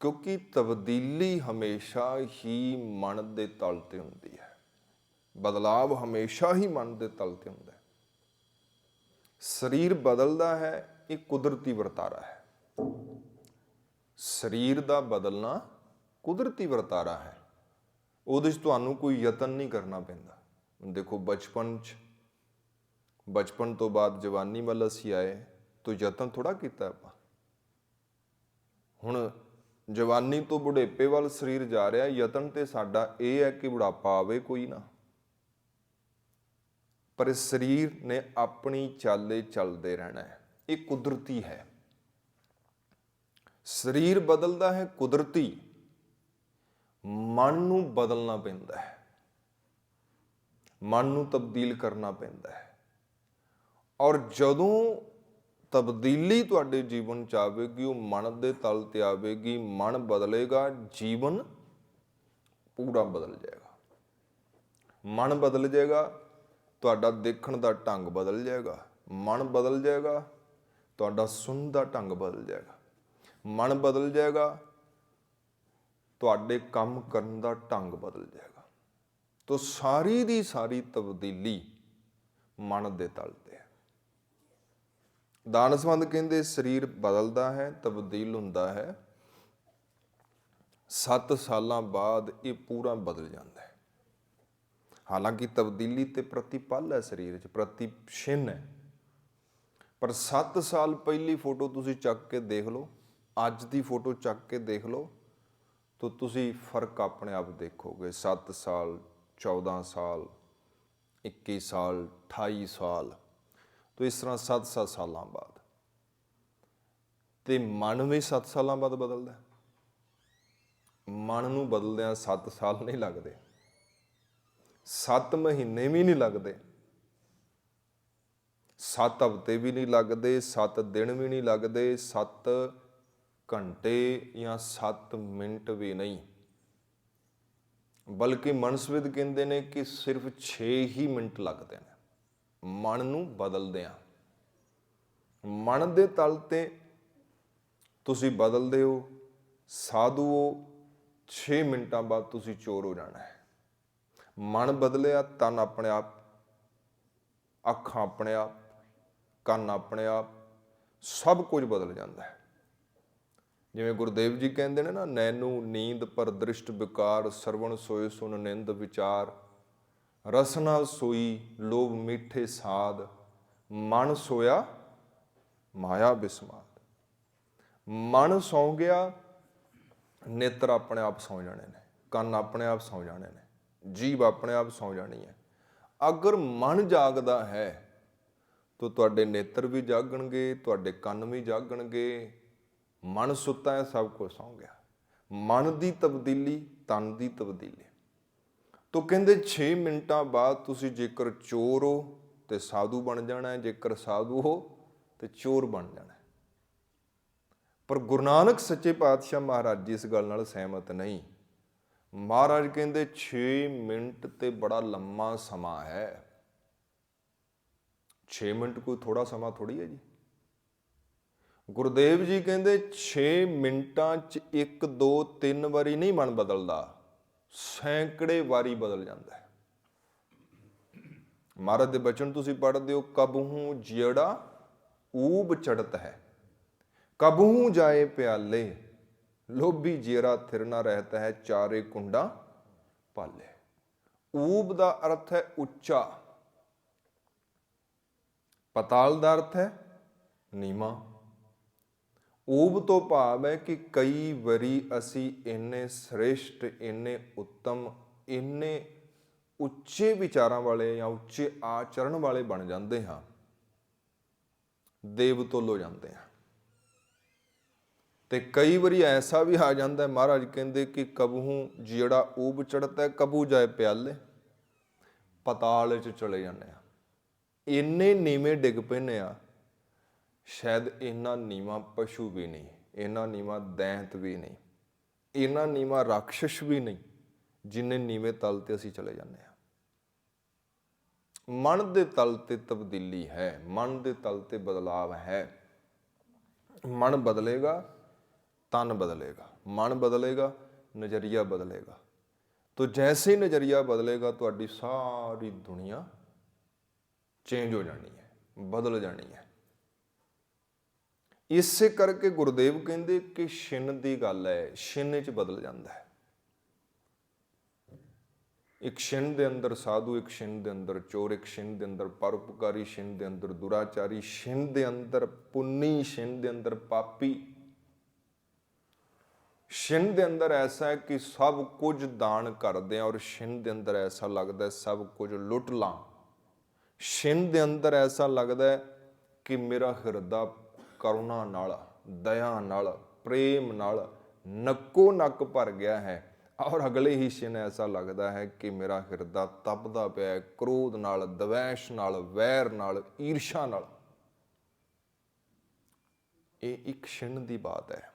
ਕਿਉਂਕਿ ਤਬਦੀਲੀ ਹਮੇਸ਼ਾ ਹੀ ਮਨ ਦੇ ਤਲ ਤੇ ਹੁੰਦੀ ਹੈ। ਬਦਲਾਵ ਹਮੇਸ਼ਾ ਹੀ ਮਨ ਦੇ ਤਲ ਤੇ ਹੁੰਦਾ ਹੈ। ਸਰੀਰ ਬਦਲਦਾ ਹੈ, ਇਹ ਕੁਦਰਤੀ ਵਰਤਾਰਾ ਹੈ। ਸਰੀਰ ਦਾ ਬਦਲਣਾ ਕੁਦਰਤੀ ਵਰਤਾਰਾ ਹੈ। ਉਹਦੇ 'ਚ ਤੁਹਾਨੂੰ ਕੋਈ ਯਤਨ ਨਹੀਂ ਕਰਨਾ ਪੈਂਦਾ। ਦੇਖੋ ਬਚਪਨ 'ਚ, ਬਚਪਨ ਤੋਂ ਬਾਅਦ ਜਵਾਨੀ ਵੱਲ ਅਸੀਂ ਆਏ, ਤਾਂ ਯਤਨ ਥੋੜਾ ਕੀਤਾ ਆਪਾਂ। ਹੁਣ ਜਵਾਨੀ ਤੋਂ ਬੁਢੇਪੇ ਵੱਲ ਸਰੀਰ ਜਾ ਰਿਹਾ, ਯਤਨ ਤੇ ਸਾਡਾ ਇਹ ਹੈ ਕਿ ਬੁਢਾਪਾ ਆਵੇ ਕੋਈ ਨਾ। ਪਰ ਇਸ ਸਰੀਰ ਨੇ ਆਪਣੀ ਚਾਲੇ ਚੱਲਦੇ ਰਹਿਣਾ ਹੈ। ਇਹ ਕੁਦਰਤੀ ਹੈ। ਸਰੀਰ ਬਦਲਦਾ ਹੈ, ਕੁਦਰਤੀ ਮਨ ਨੂੰ ਬਦਲਣਾ ਪੈਂਦਾ ਹੈ। ਮਨ ਨੂੰ ਤਬਦੀਲ ਕਰਨਾ ਪੈਂਦਾ ਹੈ। ਔਰ ਜਦੋਂ ਤਬਦੀਲੀ ਤੁਹਾਡੇ ਜੀਵਨ ਚ ਆਵੇਗੀ, ਉਹ ਮਨ ਦੇ ਤਲ ਤੇ ਆਵੇਗੀ, ਮਨ ਬਦਲੇਗਾ, ਜੀਵਨ ਪੂਰਾ ਬਦਲ ਜਾਏਗਾ। ਮਨ ਬਦਲ ਜਾਏਗਾ, ਤੁਹਾਡਾ ਦੇਖਣ ਦਾ ਢੰਗ ਬਦਲ ਜਾਏਗਾ, ਮਨ ਬਦਲ ਜਾਏਗਾ, ਤੁਹਾਡਾ ਸੁਣਨ ਦਾ ਢੰਗ ਬਦਲ ਜਾਏਗਾ। ਮਨ ਬਦਲ ਜਾਏਗਾ, ਤੁਹਾਡੇ ਕੰਮ ਕਰਨ ਦਾ ਢੰਗ ਬਦਲ ਜਾਏਗਾ। ਤੋ ਸਾਰੀ ਦੀ ਸਾਰੀ ਤਬਦੀਲੀ ਮਨ ਦੇ ਤਲ ਤੇ ਹੈ। ਦਾਨਸਵੰਦ ਕਹਿੰਦੇ ਸਰੀਰ ਬਦਲਦਾ ਹੈ, ਤਬਦੀਲ ਹੁੰਦਾ ਹੈ। 7 ਸਾਲਾਂ ਬਾਅਦ ਇਹ ਪੂਰਾ ਬਦਲ ਜਾਂਦਾ ਹੈ। ਹਾਲਾਂਕਿ ਤਬਦੀਲੀ ਤੇ ਪ੍ਰਤੀਪਲ ਹੈ ਸਰੀਰ 'ਚ, ਪ੍ਰਤੀਸ਼ਿਨ ਹੈ। ਪਰ 7 ਸਾਲ ਪਹਿਲੀ ਫੋਟੋ ਤੁਸੀਂ ਚੱਕ ਕੇ ਦੇਖ ਲਓ, ਅੱਜ ਦੀ ਫੋਟੋ ਚੱਕ ਕੇ ਦੇਖ ਲਓ, ਤਾਂ ਤੁਸੀਂ ਫ਼ਰਕ ਆਪਣੇ ਆਪ ਦੇਖੋਗੇ। 7 ਸਾਲ 14 ਸਾਲ 21 ਸਾਲ 28 ਸਾਲ ਤਾਂ ਇਸ ਤਰ੍ਹਾਂ 7-7 ਸਾਲਾਂ ਬਾਅਦ। ਤੇ ਮਨ ਵੀ 7 ਸਾਲਾਂ ਬਾਅਦ ਬਦਲਦਾ ਮਨ ਨੂੰ ਬਦਲਦਿਆਂ 7 ਸਾਲ ਨਹੀਂ ਲੱਗਦੇ। 7 ਮਹੀਨੇ ਵੀ ਨਹੀਂ ਲੱਗਦੇ। 7 ਹਫ਼ਤੇ ਵੀ ਨਹੀਂ ਲੱਗਦੇ 7 ਦਿਨ ਵੀ ਨਹੀਂ ਲੱਗਦੇ 7 ਘੰਟੇ ਜਾਂ 7 ਮਿੰਟ ਵੀ ਨਹੀਂ। ਬਲਕਿ ਮਨਸਵਿਦ ਕਹਿੰਦੇ ਨੇ ਕਿ ਸਿਰਫ 6 ਹੀ ਮਿੰਟ ਲੱਗਦੇ ਨੇ। ਮਨ ਨੂੰ ਬਦਲਦਿਆਂ ਮਨ ਦੇ ਤਲ ਤੇ ਤੁਸੀਂ ਬਦਲਦੇ ਹੋ, ਸਾਧੂਓ 6 ਮਿੰਟਾਂ ਬਾਅਦ ਤੁਸੀਂ ਚੋਰ ਹੋ ਜਾਣਾ ਹੈ। ਮਨ ਬਦਲਿਆ, ਤਨ ਆਪਣੇ ਆਪ, ਅੱਖਾਂ ਆਪਣੇ ਆਪ, ਕੰਨ ਆਪਣੇ ਆਪ, ਸਭ ਕੁਝ ਬਦਲ ਜਾਂਦਾ ਹੈ। ਜਿਵੇਂ ਗੁਰਦੇਵ ਜੀ ਕਹਿੰਦੇ ਨੇ ਨਾ, ਨੈਨੂ ਨੀਂਦ ਪਰ ਦ੍ਰਿਸ਼ਟ ਵਿਕਾਰ ਸਰਵਣ ਸੋਏ ਸੁਨ ਨਿੰਦ ਵਿਚਾਰ। ਰਸਨਾ ਸੋਈ ਲੋਭ ਮਿੱਠੇ ਸਾਦ ਮਨ ਸੋਇਆ ਮਾਇਆ ਬਿਸਮਾਦ। ਮਨ ਸੌ ਗਿਆ, ਨੇਤਰ ਆਪਣੇ ਆਪ ਸੌ ਜਾਣੇ ਨੇ, ਕੰਨ ਆਪਣੇ ਆਪ ਸੌ ਜਾਣੇ ਨੇ, ਜੀਭ ਆਪਣੇ ਆਪ ਸੌ ਜਾਣੀ ਹੈ। ਅਗਰ ਮਨ ਜਾਗਦਾ ਹੈ, ਤਾਂ ਤੁਹਾਡੇ ਨੇਤਰ ਵੀ ਜਾਗਣਗੇ, ਤੁਹਾਡੇ ਕੰਨ ਵੀ ਜਾਗਣਗੇ, ਮਨ ਸੁੱਤਾ ਹੈ, ਸਭ ਕੁਝ ਸੌ ਗਿਆ। ਮਨ ਦੀ ਤਬਦੀਲੀ, ਤਨ ਦੀ ਤਬਦੀਲੀ। ਤੋ ਕਹਿੰਦੇ 6 ਮਿੰਟਾਂ ਬਾਅਦ ਤੁਸੀਂ ਜੇਕਰ ਚੋਰ ਹੋ ਤੇ ਸਾਧੂ ਬਣ ਜਾਣਾ ਹੈ, ਜੇਕਰ ਸਾਧੂ ਹੋ ਤੇ ਚੋਰ ਬਣ ਜਾਣਾ ਹੈ। ਪਰ ਗੁਰੂ ਨਾਨਕ ਸੱਚੇ ਪਾਤਸ਼ਾਹ ਮਹਾਰਾਜ ਜੀ ਇਸ ਗੱਲ ਨਾਲ ਸਹਿਮਤ ਨਹੀਂ। ਮਹਾਰਾਜ ਕਹਿੰਦੇ 6 ਮਿੰਟ ਤੇ ਬੜਾ ਲੰਮਾ ਸਮਾਂ ਹੈ। 6 ਮਿੰਟ ਕੋਈ ਥੋੜਾ ਸਮਾਂ ਥੋੜੀ ਹੈ ਜੀ। ਗੁਰਦੇਵ ਜੀ ਕਹਿੰਦੇ 6 ਮਿੰਟਾਂ 'ਚ 1 2 3 ਵਾਰੀ ਨਹੀਂ ਮਨ ਬਦਲਦਾ। ਸੈਂਕੜੇ ਵਾਰੀ ਬਦਲ ਜਾਂਦਾ ਹੈ। ਮਹਾਰਾਜ ਦੇ ਬਚਨ ਤੁਸੀਂ ਪੜ੍ਹਦੇ ਹੋ, ਕਬਹੂ ਜਿਹੜਾ ਊਬ ਚੜਤ ਹੈ। ਕਬਹੂ ਜਾਏ ਪਿਆਲੇ, ਲੋਭੀ ਜੇਰਾ ਥਿਰਨਾ ਰਹਤਾ ਹੈ, ਚਾਰੇ ਕੁੰਡਾ ਪਾਲੇ। ਊਬ ਦਾ ਅਰਥ ਹੈ ਉੱਚਾ। ਪਤਾਲ ਦਾ ਅਰਥ ਹੈ ਨੀਮਾ ਊਬ ਤੋਂ ਭਾਵ ਹੈ ਕਿ ਕਈ ਵਾਰੀ ਅਸੀਂ ਇੰਨੇ ਸ੍ਰੇਸ਼ਟ, ਇੰਨੇ ਉੱਤਮ, ਇੰਨੇ ਉੱਚੇ ਵਿਚਾਰਾਂ ਵਾਲੇ ਜਾਂ ਉੱਚੇ ਆਚਰਣ ਵਾਲੇ ਬਣ ਜਾਂਦੇ ਹਾਂ। ਦੇਵ ਤੁਲ ਹੋ ਜਾਂਦੇ ਹਾਂ। ਤੇ ਕਈ ਵਾਰੀ ਐਸਾ ਵੀ ਆ ਜਾਂਦਾ ਮਹਾਰਾਜ ਕਹਿੰਦੇ ਕਿ ਕਬਹੂ ਜਿਹੜਾ ਊਬ ਚੜਦਾ ਕਬੂ ਜਾਏ ਪਿਆਲੇ, ਪਤਾਲ ਚ ਚਲੇ ਜਾਂਦੇ ਆ ਇੰਨੇ ਨੀਵੇਂ ਡਿੱਗ ਪੈਨੇ ਆ ਸ਼ਾਇਦ ਇੰਨਾ ਨੀਵਾ ਪਸ਼ੂ ਵੀ ਨਹੀਂ ਇੰਨਾ ਨੀਵਾ ਦੈਂਤ ਵੀ ਨਹੀਂ ਇੰਨਾ ਨੀਵਾ ਰਾਖਸ਼ ਵੀ ਨਹੀਂ ਜਿੰਨੇ ਨੀਵੇਂ ਤਲ ਤੇ ਅਸੀਂ ਚਲੇ ਜਾਂਦੇ ਆ ਮਨ ਦੇ ਤਲ ਤੇ ਤਬਦੀਲੀ ਹੈ, ਮਨ ਦੇ ਤਲ ਤੇ ਬਦਲਾਵ ਹੈ। ਮਨ ਬਦਲੇਗਾ, ਤਨ ਬਦਲੇਗਾ, ਮਨ ਬਦਲੇਗਾ, ਨਜ਼ਰੀਆ ਬਦਲੇਗਾ। ਤੋ ਜੈਸੇ ਨਜ਼ਰੀਆ ਬਦਲੇਗਾ, ਤੁਹਾਡੀ ਸਾਰੀ ਦੁਨੀਆ ਚੇਂਜ ਹੋ ਜਾਣੀ ਹੈ, ਬਦਲ ਜਾਣੀ ਹੈ। ਇਸੇ ਕਰਕੇ ਗੁਰਦੇਵ ਕਹਿੰਦੇ ਕਿ ਛਿੰਨ ਦੀ ਗੱਲ ਹੈ, ਛਿੰਨ ਚ ਬਦਲ ਜਾਂਦਾ ਹੈ। ਇੱਕ ਛਿੰਨ ਦੇ ਅੰਦਰ ਸਾਧੂ, ਇੱਕ ਛਿੰਨ ਦੇ ਅੰਦਰ ਚੋਰ, ਇੱਕ ਛਿੰਨ ਦੇ ਅੰਦਰ ਪਰਉਪਕਾਰੀ, ਛਿੰਨ ਦੇ ਅੰਦਰ ਦੁਰਾਚਾਰੀ, ਛਿੰਨ ਦੇ ਅੰਦਰ ਪੁੰਨੀ, ਛਿੰਨ ਦੇ ਅੰਦਰ ਪਾਪੀ। ਛਿੰਨ ਦੇ ਅੰਦਰ ਐਸਾ ਹੈ ਕਿ ਸਭ ਕੁਝ ਦਾਨ ਕਰਦੇ ਆ ਔਰ ਛਿੰਨ ਦੇ ਅੰਦਰ ਐਸਾ ਲੱਗਦਾ ਸਭ ਕੁਝ ਲੁੱਟ ਲਾਂ। ਛਿੰਨ ਦੇ ਅੰਦਰ ਐਸਾ ਲੱਗਦਾ ਕਿ ਮੇਰਾ ਹਿਰਦਾ ਕਰੁਣਾ ਨਾਲ, ਦਇਆ ਨਾਲ, ਪ੍ਰੇਮ ਨਾਲ ਨੱਕੋ ਨੱਕ ਭਰ ਗਿਆ ਹੈ। ਔਰ ਅਗਲੇ ਹੀ ਛਿਨ ਐਸਾ ਲੱਗਦਾ ਹੈ ਕਿ ਮੇਰਾ ਹਿਰਦਾ ਤਪਦਾ ਪਿਆ ਹੈ, ਕ੍ਰੋਧ ਨਾਲ, ਦਵੈਸ਼ ਨਾਲ, ਵੈਰ ਨਾਲ, ਈਰਸ਼ਾ ਨਾਲ। ਇਹ ਇੱਕ ਛਿਨ ਦੀ ਬਾਤ ਹੈ।